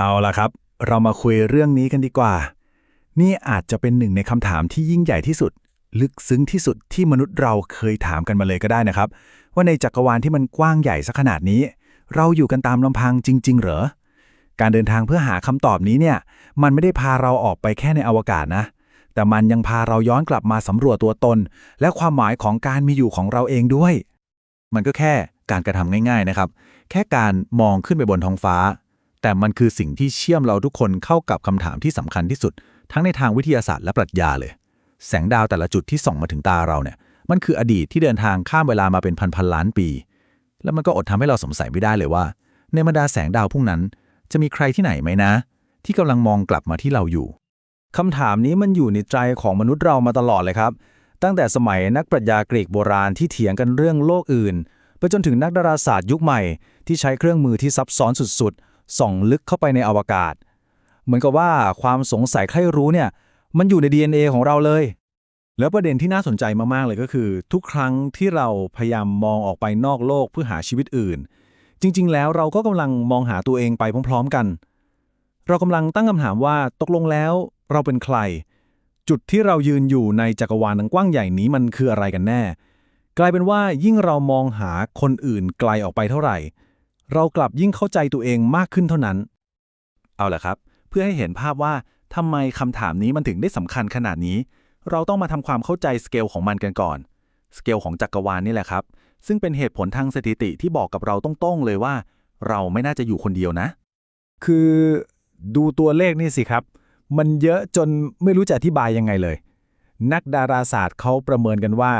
เอาล่ะครับ เรามาคุยเรื่องนี้กันดีกว่า นี่อาจจะเป็นหนึ่งในคำถามที่ยิ่งใหญ่ที่สุด ลึกซึ้งที่สุดที่มนุษย์เราเคยถามกันมาเลยก็ได้นะครับ ว่าในจักรวาลที่มันกว้างใหญ่สักขนาดนี้ เราอยู่กันตามลำพังจริง ๆ เหรอ การเดินทางเพื่อหาคำตอบนี้เนี่ย มันไม่ได้พาเราออกไปแค่ในอวกาศนะ แต่มันยังพาเราย้อนกลับมาสำรวจตัวตน และความหมายของการมีอยู่ของเราเองด้วย มันก็แค่การกระทำง่าย ๆนะครับ แค่การมองขึ้นไปบนท้องฟ้า แต่มันคือสิ่งที่เชื่อมเราทุกคนเข้ากับคำถามที่สำคัญที่สุด ทั้งในทางวิทยาศาสตร์และปรัชญาเลย แสงดาวแต่ละจุดที่ส่องมาถึงตาเราเนี่ยมันคืออดีตที่เดินทางข้ามเวลามาเป็นพันพันล้านปี แล้วมันก็อดทำให้เราสงสัยไม่ได้เลยว่า ในบรรดาแสงดาวพวกนั้น จะมีใครที่ไหนไหมนะ ที่กำลังมองกลับมาที่เราอยู่คำถามนี้มันอยู่ในใจของมนุษย์เรามาตลอดเลยครับ ตั้งแต่สมัยนักปรัชญากรีกโบราณที่เถียงกันเรื่องโลกอื่น ไปจนถึงนักดาราศาสตร์ยุคใหม่ที่ใช้เครื่องมือที่ซับซ้อนสุดๆ ส่องลึกเข้าไปในอวกาศ เหมือนกับว่าความสงสัยใครรู้เนี่ย มันอยู่ใน DNA ของเราเลย แล้วประเด็นที่น่าสนใจมาก ๆ เลยก็คือ ทุกครั้งที่เราพยายามมองออกไปนอกโลกเพื่อหาชีวิตอื่น จริง ๆ แล้วเราก็กำลังมองหาตัวเองไปพร้อม ๆ กัน เรากำลังตั้งคำถามว่าตกลงแล้วเราเป็นใคร จุดที่เรายืนอยู่ในจักรวาลอันกว้างใหญ่นี้มันคืออะไรกันแน่ กลายเป็นว่ายิ่งเรามองหาคนอื่นไกลออกไปเท่าไหร่ เรากลับยิ่งเข้าใจตัวเองมากขึ้นเท่านั้น เอาล่ะครับ เพื่อให้เห็นภาพว่าทำไมคำถามนี้มันถึงได้สำคัญขนาดนี้ เราต้องมาทำความเข้าใจสเกลของมันกันก่อน สเกลของจักรวาลนี่แหละครับ ซึ่งเป็นเหตุผลทางสถิติที่บอกกับเราตรงๆเลยว่า เราไม่น่าจะอยู่คนเดียวนะ คือดูตัวเลขนี่สิครับ มันเยอะจนไม่รู้จะอธิบายยังไงเลย นักดาราศาสตร์เขาประเมินกันว่า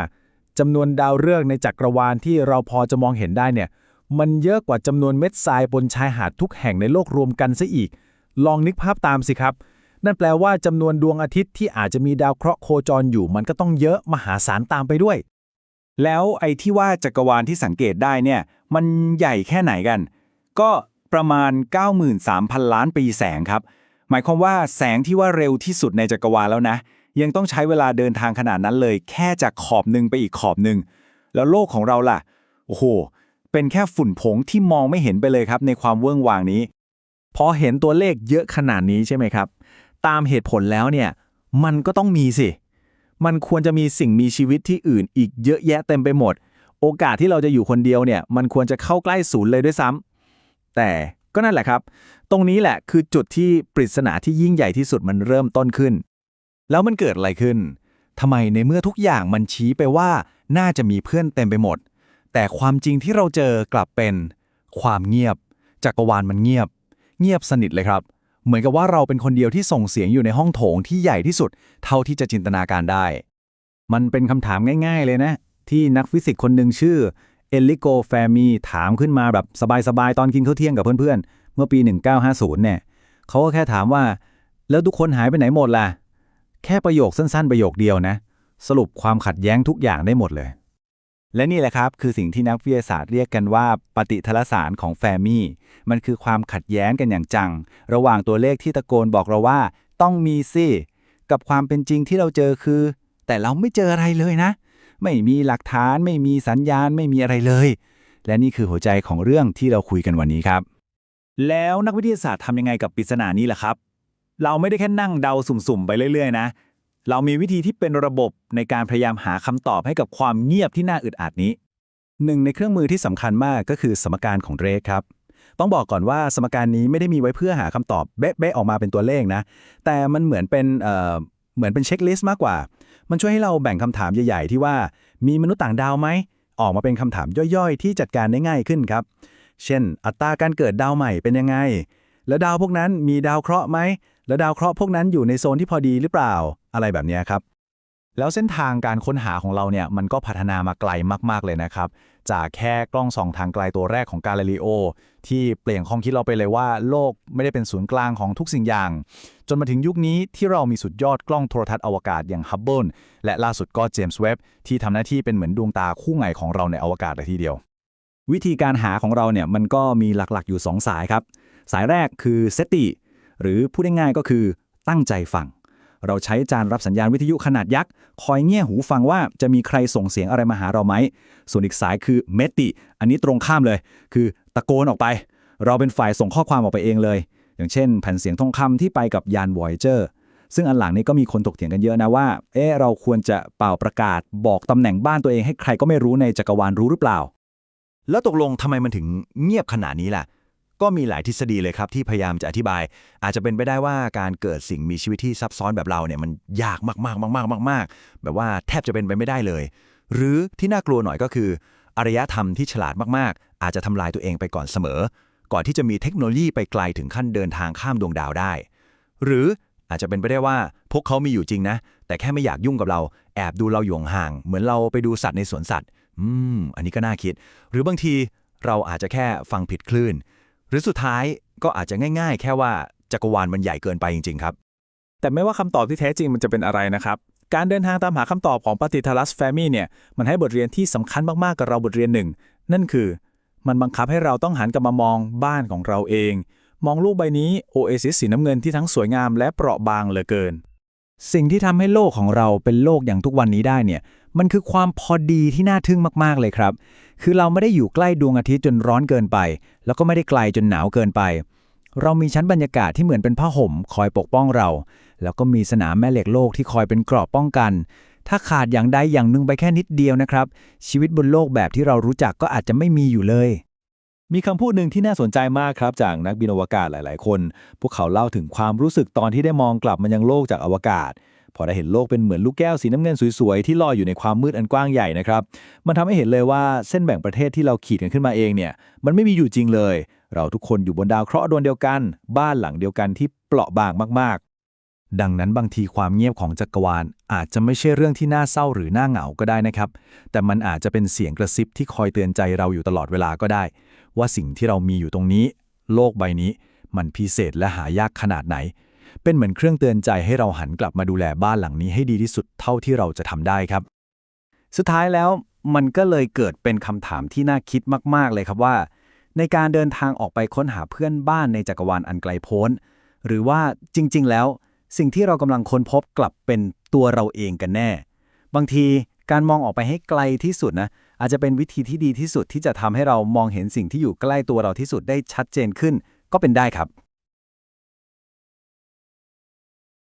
จำนวนดาวฤกษ์ในจักรวาลที่เราพอจะมองเห็นได้เนี่ย มันเยอะกว่าจำนวนเม็ดทรายบนชายหาดทุกแห่งในโลกรวมกันซะอีก ลองนึกภาพตามสิครับ นั่นแปลว่าจำนวนดวงอาทิตย์ที่อาจจะมีดาวเคราะห์โคจรอยู่ มันก็ต้องเยอะมหาศาลตามไปด้วย แล้วไอ้ที่ว่าจักรวาลที่สังเกตได้เนี่ย มันใหญ่แค่ไหนกัน ก็ประมาณ 93,000 ล้านปีแสงครับ หมายความว่าแสงที่ว่าเร็วที่สุดในจักรวาลแล้วนะ ยังต้องใช้เวลาเดินทางขนาดนั้นเลย แค่จากขอบหนึ่งไปอีกขอบหนึ่งแล้วโลกของเราล่ะโอ้โห เป็นแค่ฝุ่นผงที่มองไม่เห็นไปเลยครับในความเวิ้งวางนี้ พอเห็นตัวเลขเยอะขนาดนี้ใช่ไหมครับ ตามเหตุผลแล้วเนี่ย มันก็ต้องมีสิ มันควรจะมีสิ่งมีชีวิตที่อื่นอีกเยอะแยะเต็มไปหมด โอกาสที่เราจะอยู่คนเดียวเนี่ย มันควรจะเข้าใกล้ศูนย์เลยด้วยซ้ำแต่ก็นั่นแหละครับ ตรงนี้แหละคือจุดที่ปริศนาที่ยิ่งใหญ่ที่สุดมันเริ่มต้นขึ้น แล้วมันเกิดอะไรขึ้นทำไมในเมื่อทุกอย่างมันชี้ไปว่าน่าจะมีเพื่อนเต็มไปหมด แต่ความจริงที่เราเจอกลับเป็นความเงียบ จักรวาลมันเงียบ เงียบสนิทเลยครับ เหมือนกับว่าเราเป็นคนเดียวที่ส่งเสียงอยู่ในห้องโถงที่ใหญ่ที่สุด เท่าที่จะจินตนาการได้ มันเป็นคำถามง่าย ๆ เลยนะ ที่นักฟิสิกส์คนหนึ่งชื่อเอลิโกแฟมีถามขึ้นมาแบบสบายๆ ตอนกินข้าวเที่ยงกับเพื่อนๆ เมื่อปี 1950 เนี่ยเขาก็แค่ถามว่า แล้วทุกคนหายไปไหนหมดล่ะ แค่ประโยคสั้นๆ ประโยคเดียวนะ สรุปความขัดแย้งทุกอย่างได้หมดเลย และนี่แหละครับ คือสิ่งที่นักวิทยาศาสตร์เรียกกันว่าปฏิทลสารของแฟมี่ มันคือความขัดแย้งกันอย่างจัง ระหว่างตัวเลขที่ตะโกนบอกเราว่า ต้องมีสิกับความเป็นจริงที่เราเจอคือ แต่เราไม่เจออะไรเลยนะ ไม่มีหลักฐาน ไม่มีสัญญาณ ไม่มีอะไรเลย และนี่คือหัวใจของเรื่องที่เราคุยกันวันนี้ครับ แล้วนักวิทยาศาสตร์ทำยังไงกับปริศนานี้ล่ะครับ เราไม่ได้แค่นั่งเดาสุ่มๆไปเรื่อยๆนะ เรามีวิธีที่เป็นระบบในการพยายามหาคำตอบให้กับความเงียบที่น่าอึดอัดนี้ หนึ่งในเครื่องมือที่สำคัญมากก็คือสมการของเรกครับ ต้องบอกก่อนว่าสมการนี้ไม่ได้มีไว้เพื่อหาคำตอบเบ๊ะๆออกมาเป็นตัวเลขนะ แต่มันเหมือนเป็นเอ่อเหมือนเป็นเช็คลิสต์มากกว่า มันช่วยให้เราแบ่งคำถามใหญ่ ๆ ที่ว่ามีมนุษย์ต่างดาวไหม ออกมาเป็นคำถามย่อยๆ ที่จัดการได้ง่ายขึ้นครับ เช่น อัตราการเกิดดาวใหม่เป็นยังไง แล้วดาวพวกนั้นมีดาวเคราะห์ไหม แล้วดาวเคราะห์พวกนั้นอยู่ในโซนที่พอดีหรือเปล่า อะไรแบบนี้ครับ แล้วเส้นทางการค้นหาของเราเนี่ยมันก็พัฒนามาไกลมาก ๆ เลยนะครับ จากแค่กล้องส่องทางไกลตัวแรกของกาลิเลโอ ที่เปลี่ยนความคิดเราไปเลยว่า โลกไม่ได้เป็นศูนย์กลางของทุกสิ่งอย่าง จนมาถึงยุคนี้ที่เรามีสุดยอดกล้องโทรทัศน์อวกาศอย่างฮับเบิลและล่าสุดก็เจมส์เว็บที่ทำหน้าที่เป็นเหมือนดวงตาคู่ใหม่ของเราในอวกาศเลยทีเดียว วิธีการหาของเราเนี่ยมันก็มีหลักๆอยู่ 2 สายครับสายแรกคือเซติ หรือพูดง่ายๆก็คือตั้งใจฟัง เราใช้จานรับสัญญาณวิทยุขนาดยักษ์ คอยเงี่ยหูฟังว่าจะมีใครส่งเสียงอะไรมาหาเราไหม ส่วนอีกสายคือเมติ อันนี้ตรงข้ามเลย คือตะโกนออกไป เราเป็นฝ่ายส่งข้อความออกไปเองเลย อย่างเช่น แผ่นเสียงทองคำที่ไปกับยาน Voyager ซึ่งอันหลังนี้ก็มีคนถกเถียงกันเยอะนะว่า เอ๊ะ เราควรจะเป่าประกาศบอกตำแหน่งบ้านตัวเองให้ใครก็ไม่รู้ในจักรวาลรู้หรือเปล่า แล้วตกลงทำไมมันถึงเงียบขนาดนี้ล่ะ ก็มีหลายทฤษฎีเลยครับที่พยายามจะอธิบาย อาจจะเป็นไปได้ว่าการเกิดสิ่งมีชีวิตที่ซับซ้อนแบบเราเนี่ยมันยากมากๆมากๆมากๆแบบว่าแทบจะเป็นไปไม่ได้เลย หรือที่น่ากลัวหน่อยก็คืออารยธรรมที่ฉลาดมากๆ อาจจะทำลายตัวเองไปก่อนเสมอ ก่อนที่จะมีเทคโนโลยีไปไกลถึงขั้นเดินทางข้ามดวงดาวได้ หรืออาจจะเป็นไปได้ว่าพวกเขามีอยู่จริงนะ แต่แค่ไม่อยากยุ่งกับเรา แอบดูเราอยู่ห่าง เหมือนเราไปดูสัตว์ในสวนสัตว์ อืม อันนี้ก็น่าคิด หรือบางทีเราอาจจะแค่ฟังผิดคลื่น หรือสุดท้ายก็อาจจะง่าย ๆ แค่ว่าจักรวาลมันใหญ่เกินไปจริง ๆ ครับ แต่ไม่ว่าคำตอบที่แท้จริงมันจะเป็นอะไรนะครับการเดินทางตามหาคำตอบของปฏิทัลัสแฟมิเนี่ยมันให้บทเรียนที่สำคัญมากๆกับเราบทเรียนหนึ่ง นั่นคือ มันบังคับให้เราต้องหันกลับมามองบ้านของเราเอง มองลูกใบนี้โอเอซิสสีน้ำเงินที่ทั้งสวยงามและเปราะบางเหลือเกิน สิ่งที่ทำให้โลกของเราเป็นโลกอย่างทุกวันนี้ได้เนี่ย มันคือความพอดีที่น่าทึ่งมากๆเลยครับ คือเราไม่ได้อยู่ใกล้ดวงอาทิตย์จนร้อนเกินไป แล้วก็ไม่ได้ไกลจนหนาวเกินไป เรามีชั้นบรรยากาศที่เหมือนเป็นผ้าห่ม คอยปกป้องเรา แล้วก็มีสนามแม่เหล็กโลกที่คอยเป็นกราะป้องกัน ถ้าขาดอย่างใดอย่างหนึ่งไปแค่นิดเดียวนะครับ ชีวิตบนโลกแบบที่เรารู้จักก็อาจจะไม่มีอยู่เลย มีคำพูดหนึ่งที่น่าสนใจมากครับ จากนักบินอวกาศหลาย ๆ คน พวกเขาเล่าถึงความรู้สึกตอนที่ได้มองกลับมายังโลกจากอวกาศ พอได้เห็นโลกเป็นเหมือนลูกแก้วสีน้ำเงินสวย ๆ ที่ลอยอยู่ในความมืดอันกว้างใหญ่นะครับ มันทำให้เห็นเลยว่าเส้นแบ่งประเทศที่เราขีดกันขึ้นมาเองเนี่ย มันไม่มีอยู่จริงเลย เราทุกคนอยู่บนดาวเคราะห์ดวงเดียวกัน บ้านหลังเดียวกันที่เปราะบางมากๆ ดังนั้นบางทีความเงียบของจักรวาล อาจจะไม่ใช่เรื่องที่น่าเศร้าหรือน่าเหงาก็ได้นะครับ แต่มันอาจจะเป็นเสียงกระซิบที่คอยเตือนใจเราอยู่ตลอดเวลาก็ได้ ว่าสิ่งที่เรามีอยู่ตรงนี้ โลกใบนี้ มันพิเศษและหายากขนาดไหน เป็นเหมือนเครื่องเตือนใจให้เราหันกลับมาดูแลบ้านหลังนี้ให้ดีที่สุดเท่าที่เราจะทำได้ครับ สุดท้ายแล้วมันก็เลยเกิดเป็นคำถามที่น่าคิดมาก ๆ เลยครับว่า ในการเดินทางออกไปค้นหาเพื่อนบ้านในจักรวาลอันไกลโพ้น หรือว่าจริง ๆ แล้ว สิ่งที่เรากำลังค้นพบกลับเป็นตัวเราเองกันแน่ บางทีการมองออกไปให้ไกลที่สุดนะ อาจจะเป็นวิธีที่ดีที่สุดที่จะทำให้เรามองเห็นสิ่งที่อยู่ใกล้ตัวเราที่สุดได้ชัดเจนขึ้น ก็เป็นได้ครับ